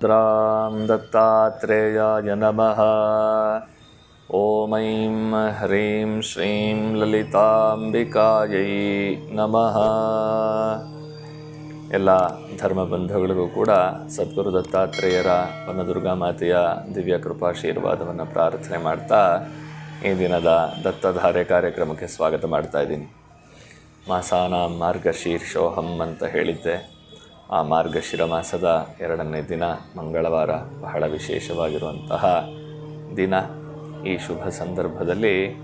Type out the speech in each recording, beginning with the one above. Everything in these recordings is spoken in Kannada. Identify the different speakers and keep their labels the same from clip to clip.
Speaker 1: द्रां दत्तात्रेयाय नमः ॐ ऐं ह्रीं श्रीं ಲಲಿತಾಂಬಿಕಾಯೈ ನಮಃ ಎಲ್ಲ ಧರ್ಮ ಬಂಧುಗಳಿಗೂ ಕೂಡ ಸದ್ಗುರು ದತ್ತಾತ್ರೇಯರ ವನದುರ್ಗಾ ಮಾತೆಯ ದಿವ್ಯ ಕೃಪಾಶೀರ್ವಾದವನ್ನು ಪ್ರಾರ್ಥನೆ ಮಾಡ್ತಾ ಈ ದಿನದ ದತ್ತಧಾರೆ ಕಾರ್ಯಕ್ರಮಕ್ಕೆ ಸ್ವಾಗತ ಮಾಡ್ತಾ ಇದ್ದೀನಿ ಮಾಸಾನ ಮಾರ್ಗಶೀರ್ಷೋಹಂ ಅಂತ ಹೇಳಿದ್ದೆ ಆ ಮಾರ್ಗಶಿರ ಮಾಸದ ಎರಡನೇ ದಿನ ಮಂಗಳವಾರ ಬಹಳ ವಿಶೇಷವಾಗಿರುವಂತಹ ದಿನ. ಈ ಶುಭ ಸಂದರ್ಭದಲ್ಲಿ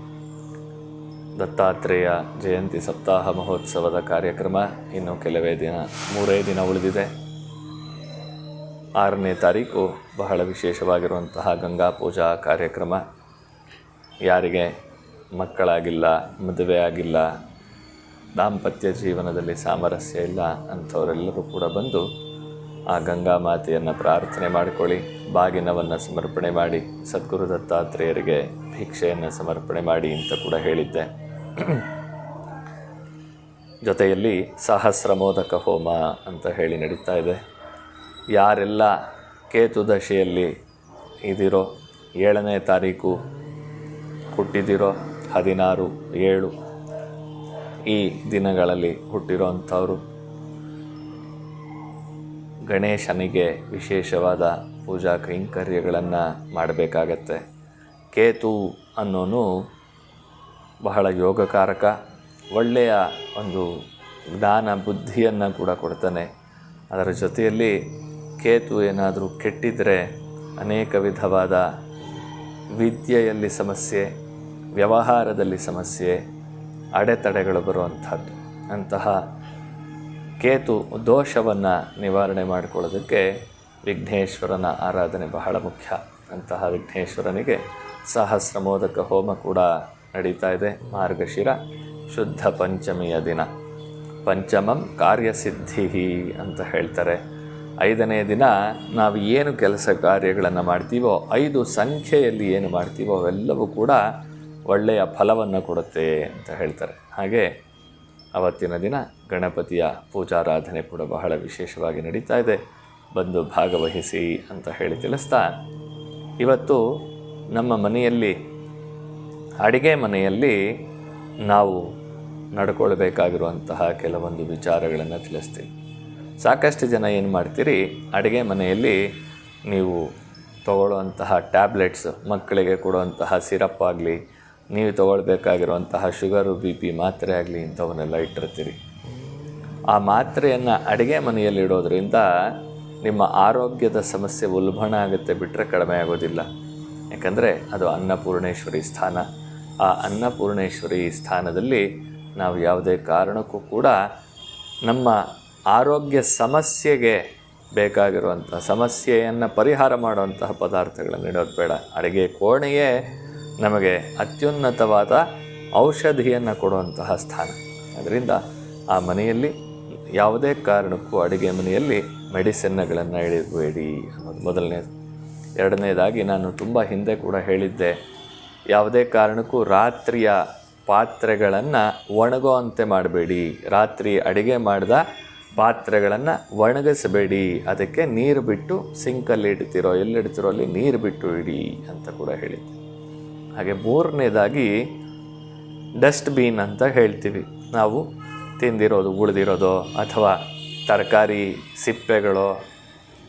Speaker 1: ದತ್ತಾತ್ರೇಯ ಜಯಂತಿ ಸಪ್ತಾಹ ಮಹೋತ್ಸವದ ಕಾರ್ಯಕ್ರಮ ಇನ್ನು ಕೆಲವೇ ದಿನ, ಮೂರೇ ದಿನ ಉಳಿದಿದೆ. ಆರನೇ ತಾರೀಕು ಬಹಳ ವಿಶೇಷವಾಗಿರುವಂತಹ ಗಂಗಾ ಪೂಜಾ ಕಾರ್ಯಕ್ರಮ. ಯಾರಿಗೆ ಮಕ್ಕಳಾಗಿಲ್ಲ ಮದುವೆ ಆಗಿಲ್ಲ ದಾಂಪತ್ಯ ಜೀವನದಲ್ಲಿ ಸಾಮರಸ್ಯ ಇಲ್ಲ ಅಂಥವರೆಲ್ಲರೂ ಕೂಡ ಬಂದು ಆ ಗಂಗಾ ಮಾತೆಯನ್ನು ಪ್ರಾರ್ಥನೆ ಮಾಡಿಕೊಳ್ಳಿ, ಬಾಗಿನವನ್ನು ಸಮರ್ಪಣೆ ಮಾಡಿ, ಸದ್ಗುರು ದತ್ತಾತ್ರೇಯರಿಗೆ ಭಿಕ್ಷೆಯನ್ನು ಸಮರ್ಪಣೆ ಮಾಡಿ ಅಂತ ಕೂಡ ಹೇಳಿದ್ದೆ. ಜೊತೆಯಲ್ಲಿ ಸಹಸ್ರ ಮೋದಕ ಹೋಮ ಅಂತ ಹೇಳಿ ನಡೀತಾ ಇದೆ. ಯಾರೆಲ್ಲ ಕೇತು ದಶೆಯಲ್ಲಿ ಇದಿರೋ ಏಳನೇ ತಾರೀಕು ಹುಟ್ಟಿದಿರೋ ಹದಿನಾರು, ಏಳು ಈ ದಿನಗಳಲ್ಲಿ ಹುಟ್ಟಿರುವಂಥವರು. ಗಣೇಶನಿಗೆ ವಿಶೇಷವಾದ ಪೂಜಾ ಕೈಂಕರ್ಯಗಳನ್ನು ಮಾಡಬೇಕಾಗತ್ತೆ. ಕೇತು ಅನ್ನೋನು ಬಹಳ ಯೋಗಕಾರಕ, ಒಳ್ಳೆಯ ಒಂದು ಜ್ಞಾನ ಬುದ್ಧಿಯನ್ನು ಕೂಡ ಕೊಡ್ತಾನೆ. ಅದರ ಜೊತೆಯಲ್ಲಿ ಕೇತು ಏನಾದರೂ ಕೆಟ್ಟಿದ್ದರೆ ಅನೇಕ ವಿಧವಾದ ವಿದ್ಯೆಯಲ್ಲಿ ಸಮಸ್ಯೆ, ವ್ಯವಹಾರದಲ್ಲಿ ಸಮಸ್ಯೆ ಅಡೆತಡೆಗಳು ಬರುವಂಥದ್ದು. ಅಂತಹ ಕೇತು ದೋಷವನ್ನು ನಿವಾರಣೆ ಮಾಡಿಕೊಳ್ಳೋದಕ್ಕೆ ವಿಘ್ನೇಶ್ವರನ ಆರಾಧನೆ ಬಹಳ ಮುಖ್ಯ. ಅಂತಹ ವಿಘ್ನೇಶ್ವರನಿಗೆ ಸಹಸ್ರ ಮೋದಕ ಹೋಮ ಕೂಡ ನಡೀತಾ ಇದೆ. ಮಾರ್ಗಶಿರ ಶುದ್ಧ ಪಂಚಮಿಯ ದಿನ. ಪಂಚಮಂ ಕಾರ್ಯಸಿದ್ಧಿ ಅಂತ ಹೇಳ್ತಾರೆ. ಐದನೇ ದಿನ ನಾವು ಏನು ಕೆಲಸ ಕಾರ್ಯಗಳನ್ನು ಮಾಡ್ತೀವೋ, ಐದು ಸಂಖ್ಯೆಯಲ್ಲಿ ಏನು ಮಾಡ್ತೀವೋ ಅವೆಲ್ಲವೂ ಕೂಡ ಒಳ್ಳೆಯ ಫಲವನ್ನು ಕೊಡುತ್ತೆ ಅಂತ ಹೇಳ್ತಾರೆ. ಹಾಗೆ ಅವತ್ತಿನ ದಿನ ಗಣಪತಿಯ ಪೂಜಾರಾಧನೆ ಕೂಡ ಬಹಳ ವಿಶೇಷವಾಗಿ ನಡೀತಾ ಇದೆ. ಬಂದು ಭಾಗವಹಿಸಿ ಅಂತ ಹೇಳಿ ತಿಳಿಸ್ತಾ, ಇವತ್ತು ನಮ್ಮ ಮನೆಯಲ್ಲಿ, ಅಡಿಗೆ ಮನೆಯಲ್ಲಿ ನಾವು ನಡ್ಕೊಳ್ಬೇಕಾಗಿರುವಂತಹ ಕೆಲವೊಂದು ವಿಚಾರಗಳನ್ನು ತಿಳಿಸ್ತೀವಿ. ಸಾಕಷ್ಟು ಜನ ಏನು ಮಾಡ್ತೀರಿ, ಅಡುಗೆ ಮನೆಯಲ್ಲಿ ನೀವು ತಗೊಳ್ಳುವಂತಹ ಟ್ಯಾಬ್ಲೆಟ್ಸ್, ಮಕ್ಕಳಿಗೆ ಕೊಡುವಂತಹ ಸಿರಪ್ ಆಗಲಿ ನೀವು ತೊಗೊಳ್ಬೇಕಾಗಿರುವಂತಹ ಶುಗರು, ಬಿ ಪಿ ಮಾತ್ರೆ ಆಗಲಿ ಇಂಥವನ್ನೆಲ್ಲ ಇಟ್ಟಿರ್ತೀರಿ. ಆ ಮಾತ್ರೆಯನ್ನು ಅಡುಗೆ ಮನೆಯಲ್ಲಿ ಇಡೋದ್ರಿಂದ ನಿಮ್ಮ ಆರೋಗ್ಯದ ಸಮಸ್ಯೆ ಉಲ್ಬಣ ಆಗುತ್ತೆ ಬಿಟ್ಟರೆ ಕಡಿಮೆ ಆಗೋದಿಲ್ಲ. ಯಾಕಂದರೆ ಅದು ಅನ್ನಪೂರ್ಣೇಶ್ವರಿ ಸ್ಥಾನ. ಆ ಅನ್ನಪೂರ್ಣೇಶ್ವರಿ ಸ್ಥಾನದಲ್ಲಿ ನಾವು ಯಾವುದೇ ಕಾರಣಕ್ಕೂ ಕೂಡ ನಮ್ಮ ಆರೋಗ್ಯ ಸಮಸ್ಯೆಗೆ ಬೇಕಾಗಿರುವಂಥ, ಸಮಸ್ಯೆಯನ್ನು ಪರಿಹಾರ ಮಾಡುವಂತಹ ಪದಾರ್ಥಗಳನ್ನು ಇಡೋದು ಬೇಡ. ಅಡುಗೆ ಕೋಣೆಯೇ ನಮಗೆ ಅತ್ಯುನ್ನತವಾದ ಔಷಧಿಯನ್ನು ಕೊಡುವಂತಹ ಸ್ಥಾನ. ಅದರಿಂದ ಆ ಮನೆಯಲ್ಲಿ ಯಾವುದೇ ಕಾರಣಕ್ಕೂ ಅಡುಗೆ ಮನೆಯಲ್ಲಿ ಮೆಡಿಸಿನ್ಗಳನ್ನು ಇಡಬೇಡಿ ಅನ್ನೋದು ಮೊದಲನೇದು ಎರಡನೇದಾಗಿ ನಾನು ತುಂಬ ಹಿಂದೆ ಕೂಡ ಹೇಳಿದ್ದೆ, ಯಾವುದೇ ಕಾರಣಕ್ಕೂ ರಾತ್ರಿಯ ಪಾತ್ರೆಗಳನ್ನು ಒಣಗುವಂತೆ ಮಾಡಬೇಡಿ. ರಾತ್ರಿ ಅಡುಗೆ ಮಾಡಿದ ಪಾತ್ರೆಗಳನ್ನು ಒಣಗಿಸಬೇಡಿ. ಅದಕ್ಕೆ ನೀರು ಬಿಟ್ಟು ಸಿಂಕಲ್ಲಿ ಇಡ್ತಿರೋ, ಎಲ್ಲಿಡ್ತಿರೋ ಅಲ್ಲಿ ನೀರು ಬಿಟ್ಟು ಇಡಿ ಅಂತ ಕೂಡ ಹೇಳಿದ್ದೆ. ಹಾಗೆ ಮೂರನೇದಾಗಿ ಡಸ್ಟ್ಬಿನ್ ಅಂತ ಹೇಳ್ತೀವಿ. ನಾವು ತಿಂದಿರೋದು, ಉಳಿದಿರೋದು ಅಥವಾ ತರಕಾರಿ ಸಿಪ್ಪೆಗಳು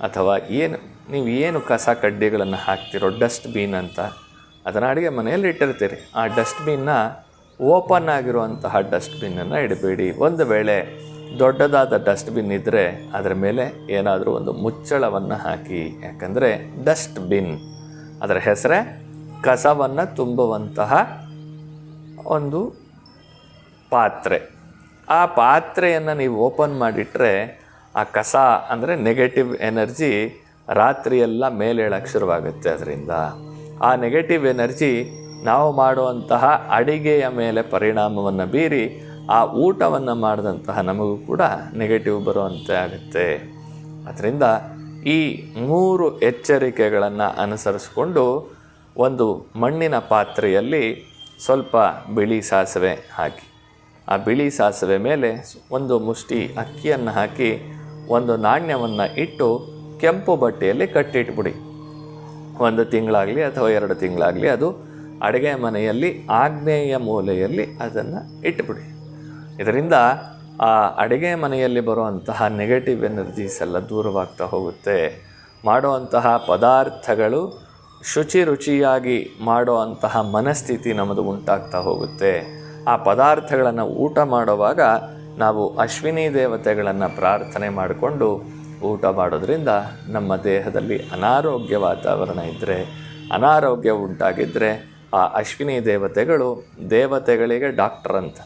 Speaker 1: ಅಥವಾ ಏನು, ನೀವು ಏನು ಕಸ ಕಡ್ಡಿಗಳನ್ನು ಹಾಕ್ತಿರೋ ಡಸ್ಟ್ಬಿನ್ ಅಂತ ಅದನ್ನು ಅಡುಗೆ ಮನೆಯಲ್ಲಿ ಇಟ್ಟಿರ್ತೀರಿ. ಆ ಡಸ್ಟ್ಬಿನ್ನ ಓಪನ್ ಆಗಿರುವಂತಹ ಡಸ್ಟ್ಬಿನ್ನನ್ನು ಇಡಬೇಡಿ. ಒಂದು ವೇಳೆ ದೊಡ್ಡದಾದ ಡಸ್ಟ್ಬಿನ್ ಇದ್ದರೆ ಅದರ ಮೇಲೆ ಏನಾದರೂ ಒಂದು ಮುಚ್ಚಳವನ್ನು ಹಾಕಿ. ಯಾಕಂದರೆ ಡಸ್ಟ್ಬಿನ್ ಅದರ ಹೆಸರೇ ಕಸವನ್ನು ತುಂಬುವಂತಹ ಒಂದು ಪಾತ್ರೆ. ಆ ಪಾತ್ರೆಯನ್ನು ನೀವು ಓಪನ್ ಮಾಡಿಟ್ರೆ ಆ ಕಸ ಅಂದರೆ ನೆಗೆಟಿವ್ ಎನರ್ಜಿ ರಾತ್ರಿಯೆಲ್ಲ ಮೇಲೇಳಕ್ಕೆ ಶುರುವಾಗುತ್ತೆ ಅದರಿಂದ. ಆ ನೆಗೆಟಿವ್ ಎನರ್ಜಿ ನಾವು ಮಾಡುವಂತಹ ಅಡಿಗೆಯ ಮೇಲೆ ಪರಿಣಾಮವನ್ನು ಬೀರಿ ಆ ಊಟವನ್ನು ಮಾಡಿದಂತಹ ನಮಗೂ ಕೂಡ ನೆಗೆಟಿವ್ ಬರುವಂತೆ ಆಗುತ್ತೆ. ಅದರಿಂದ ಈ ಮೂರು ಎಚ್ಚರಿಕೆಗಳನ್ನು ಅನುಸರಿಸಿಕೊಂಡು ಒಂದು ಮಣ್ಣಿನ ಪಾತ್ರೆಯಲ್ಲಿ ಸ್ವಲ್ಪ ಬಿಳಿ ಸಾಸಿವೆ ಹಾಕಿ. ಆ ಬಿಳಿ ಸಾಸಿವೆ ಮೇಲೆ ಒಂದು ಮುಷ್ಟಿ ಅಕ್ಕಿಯನ್ನು ಹಾಕಿ ಒಂದು ನಾಣ್ಯವನ್ನು ಇಟ್ಟು ಕೆಂಪು ಬಟ್ಟೆಯಲ್ಲಿ ಕಟ್ಟಿಟ್ಬಿಡಿ. ಒಂದು ತಿಂಗಳಾಗಲಿ ಅಥವಾ ಎರಡು ತಿಂಗಳಾಗಲಿ ಅದು ಅಡುಗೆ ಮನೆಯಲ್ಲಿ ಆಗ್ನೇಯ ಮೂಲೆಯಲ್ಲಿ ಅದನ್ನು ಇಟ್ಬಿಡಿ. ಇದರಿಂದ ಆ ಅಡುಗೆ ಮನೆಯಲ್ಲಿ ಬರುವಂತಹ ನೆಗೆಟಿವ್ ಎನರ್ಜೀಸ್ ಎಲ್ಲ ದೂರವಾಗ್ತಾ ಹೋಗುತ್ತೆ. ಮಾಡುವಂತಹ ಪದಾರ್ಥಗಳು ಶುಚಿ ರುಚಿಯಾಗಿ ಮಾಡುವಂತಹ ಮನಸ್ಥಿತಿ ನಮ್ಮದು ಉಂಟಾಗ್ತಾ ಹೋಗುತ್ತೆ. ಆ ಪದಾರ್ಥಗಳನ್ನು ಊಟ ಮಾಡುವಾಗ ನಾವು ಅಶ್ವಿನಿ ದೇವತೆಗಳನ್ನು ಪ್ರಾರ್ಥನೆ ಮಾಡಿಕೊಂಡು ಊಟ ಮಾಡೋದ್ರಿಂದ ನಮ್ಮ ದೇಹದಲ್ಲಿ ಅನಾರೋಗ್ಯ ವಾತಾವರಣ ಇದ್ದರೆ ಅನಾರೋಗ್ಯ ಉಂಟಾಗಿದ್ದರೆ ಆ ಅಶ್ವಿನಿ ದೇವತೆಗಳು ದೇವತೆಗಳಿಗೆ ಡಾಕ್ಟರ್ ಅಂತ.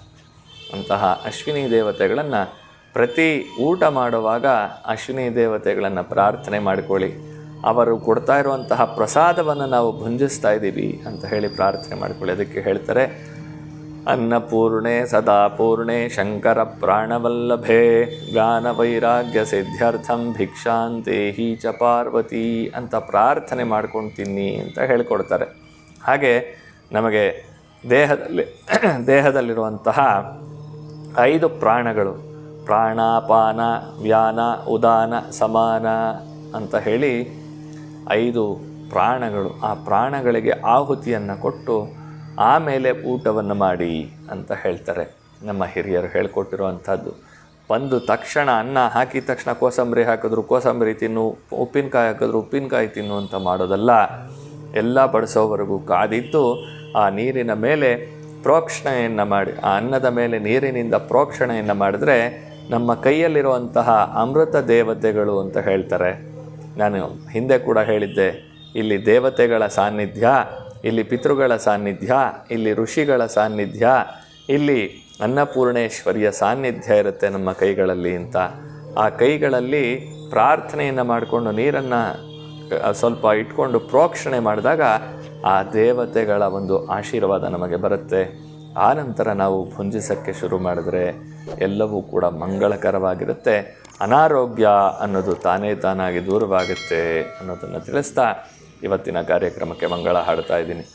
Speaker 1: ಅಂತಹ ಅಶ್ವಿನಿ ದೇವತೆಗಳನ್ನು ಪ್ರತಿ ಊಟ ಮಾಡುವಾಗ ಅಶ್ವಿನಿ ದೇವತೆಗಳನ್ನು ಪ್ರಾರ್ಥನೆ ಮಾಡಿಕೊಳ್ಳಿ. ಅವರು ಕೊಡ್ತಾ ಇರುವಂತಹ ಪ್ರಸಾದವನ್ನು ನಾವು ಭುಂಜಿಸ್ತಾ ಇದ್ದೀವಿ ಅಂತ ಹೇಳಿ ಪ್ರಾರ್ಥನೆ ಮಾಡಿಕೊಳ್ಳಿ. ಅದಕ್ಕೆ ಹೇಳ್ತಾರೆ, ಅನ್ನಪೂರ್ಣೆ ಸದಾ ಪೂರ್ಣೆ ಶಂಕರ ಪ್ರಾಣವಲ್ಲಭೆ ಗಾನ ವೈರಾಗ್ಯ ಸಿದ್ಧಾರ್ಥಂ ಭಿಕ್ಷಾಂತೇಹಿ ಚ ಪಾರ್ವತಿ ಅಂತ ಪ್ರಾರ್ಥನೆ ಮಾಡ್ಕೊಂಡು ತಿನ್ನಿ ಅಂತ ಹೇಳಿಕೊಡ್ತಾರೆ. ಹಾಗೆ ನಮಗೆ ದೇಹದಲ್ಲಿ, ದೇಹದಲ್ಲಿರುವಂತಹ ಐದು ಪ್ರಾಣಗಳು, ಪ್ರಾಣಾಪಾನ ವ್ಯಾನ ಉದಾನ, ಸಮಾನ ಅಂತ ಹೇಳಿ ಐದು ಪ್ರಾಣಗಳು, ಆ ಪ್ರಾಣಗಳಿಗೆ ಆಹುತಿಯನ್ನು ಕೊಟ್ಟು ಆಮೇಲೆ ಊಟವನ್ನು ಮಾಡಿ ಅಂತ ಹೇಳ್ತಾರೆ. ನಮ್ಮ ಹಿರಿಯರು ಹೇಳ್ಕೊಟ್ಟಿರುವಂಥದ್ದು. ಬಂದು ತಕ್ಷಣ ಅನ್ನ ಹಾಕಿದ ತಕ್ಷಣ ಕೋಸಂಬರಿ ಹಾಕಿದ್ರು, ಕೋಸಂಬರಿ ತಿನ್ನು, ಉಪ್ಪಿನಕಾಯಿ ಹಾಕಿದ್ರು, ಉಪ್ಪಿನಕಾಯಿ ತಿನ್ನು ಅಂತ ಮಾಡೋದಲ್ಲ. ಎಲ್ಲ ಬಡಿಸೋವರೆಗೂ ಕಾದಿದ್ದು ಆ ನೀರಿನ ಮೇಲೆ ಪ್ರೋಕ್ಷಣೆಯನ್ನು ಮಾಡಿ, ಆ ಅನ್ನದ ಮೇಲೆ ನೀರಿನಿಂದ ಪ್ರೋಕ್ಷಣೆಯನ್ನು ಮಾಡಿದ್ರೆ ನಮ್ಮ ಕೈಯಲ್ಲಿರುವಂತಹ ಅಮೃತ ದೇವತೆಗಳು ಅಂತ ಹೇಳ್ತಾರೆ. ನಾನು ಹಿಂದೆ ಕೂಡ ಹೇಳಿದ್ದೆ, ಇಲ್ಲಿ ದೇವತೆಗಳ ಸಾನ್ನಿಧ್ಯ, ಇಲ್ಲಿ ಪಿತೃಗಳ ಸಾನ್ನಿಧ್ಯ, ಇಲ್ಲಿ ಋಷಿಗಳ ಸಾನ್ನಿಧ್ಯ, ಇಲ್ಲಿ ಅನ್ನಪೂರ್ಣೇಶ್ವರಿಯ ಸಾನ್ನಿಧ್ಯ ಇರುತ್ತೆ ನಮ್ಮ ಕೈಗಳಲ್ಲಿ ಅಂತ. ಆ ಕೈಗಳಲ್ಲಿ ಪ್ರಾರ್ಥನೆಯನ್ನು ಮಾಡಿಕೊಂಡು ನೀರನ್ನು ಸ್ವಲ್ಪ ಇಟ್ಕೊಂಡು ಪ್ರೋಕ್ಷಣೆ ಮಾಡಿದಾಗ ಆ ದೇವತೆಗಳ ಒಂದು ಆಶೀರ್ವಾದ ನಮಗೆ ಬರುತ್ತೆ. ಆ ನಂತರ ನಾವು ಭುಂಜಿಸಕ್ಕೆ ಶುರು ಮಾಡಿದ್ರೆ ಎಲ್ಲವೂ ಕೂಡ ಮಂಗಳಕರವಾಗಿರುತ್ತೆ. ಅನಾರೋಗ್ಯ ಅನ್ನೋದು ತಾನೇ ತಾನಾಗಿ ದೂರವಾಗುತ್ತೆ ಅನ್ನೋದನ್ನು ತಿಳಿಸ್ತಾ ಇವತ್ತಿನ ಕಾರ್ಯಕ್ರಮಕ್ಕೆ ಮಂಗಳ ಹಾಡ್ತಾ ಇದ್ದೀನಿ.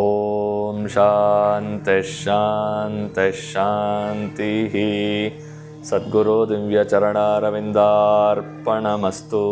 Speaker 1: ಓಂ ಶಾಂತ ಶಾಂತ ಶಾಂತಿ ಸದ್ಗುರು ದಿವ್ಯ ಚರಣಾರವಿಂದಾರ್ಪಣಮಸ್ತು.